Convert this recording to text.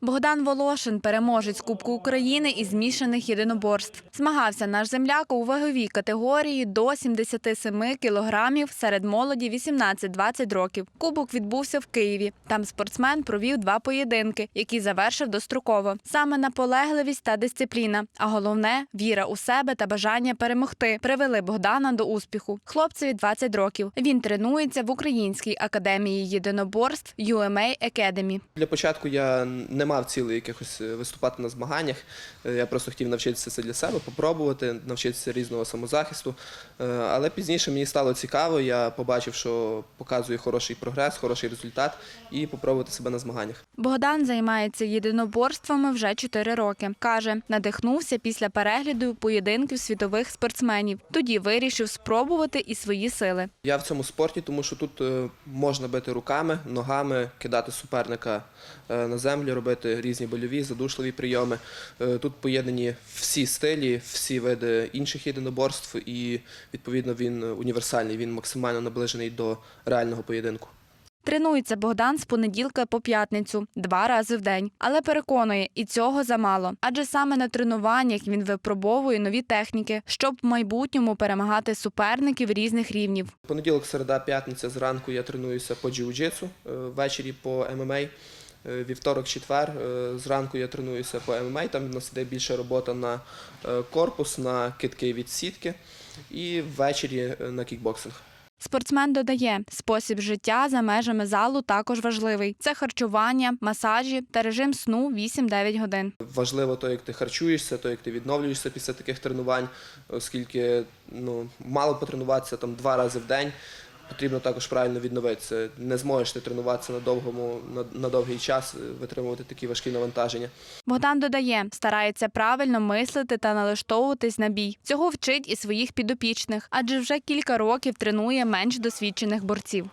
Богдан Волошин, переможець Кубку України із змішаних єдиноборств. Змагався наш земляк у ваговій категорії до 77 кілограмів серед молоді 18-20 років. Кубок відбувся в Києві. Там спортсмен провів два поєдинки, які завершив достроково. Саме наполегливість та дисципліна, а головне віра у себе та бажання перемогти привели Богдана до успіху. Хлопцеві 20 років. Він тренується в Українській академії єдиноборств UMA Academy. Для початку я не мав цілей якихось е, виступати на змаганнях. Е, Я просто хотів навчитися це для себе, попробувати, навчитися різного самозахисту. Е, Але пізніше мені стало цікаво, я побачив, що показує хороший прогрес, хороший результат, і попробувати себе на змаганнях. Богдан займається єдиноборствами вже 4 роки. Каже, надихнувся після перегляду поєдинків світових спортсменів. Тоді вирішив спробувати і свої сили. Я в цьому спорті, тому що тут можна бити руками, ногами, кидати суперника на землю, робити різні больові, задушливі прийоми. Е, Тут поєднані всі стилі, всі види інших єдиноборств, і відповідно він універсальний, він максимально наближений до реального поєдинку. Тренується Богдан з понеділка по п'ятницю два рази в день, але переконує, і цього замало. Адже саме на тренуваннях він випробовує нові техніки, щоб в майбутньому перемагати суперників різних рівнів. Понеділок, середа, п'ятниця зранку я тренуюся по джиу-джитсу, е, ввечері по ММА. Е, Вівторок, четвер е, зранку я тренуюся по ММА, там в нас іде більше робота на е, корпус, на китки від сітки і ввечері на кікбоксинг. Спортсмен додає, спосіб життя за межами залу також важливий. Це харчування, масажі та режим сну 8-9 годин. Важливо то, як ти харчуєшся, то, як ти відновлюєшся після таких тренувань, оскільки ну, мало потренуватися там два рази в день. Потрібно також правильно відновитися. Не зможеш ти тренуватися на довгому на, на довгий час, е, витримувати такі важкі навантаження. Богдан додає, старається правильно мислити та налаштовуватись на бій. Цього вчить і своїх підопічних, адже вже кілька років тренує менш досвідчених борців.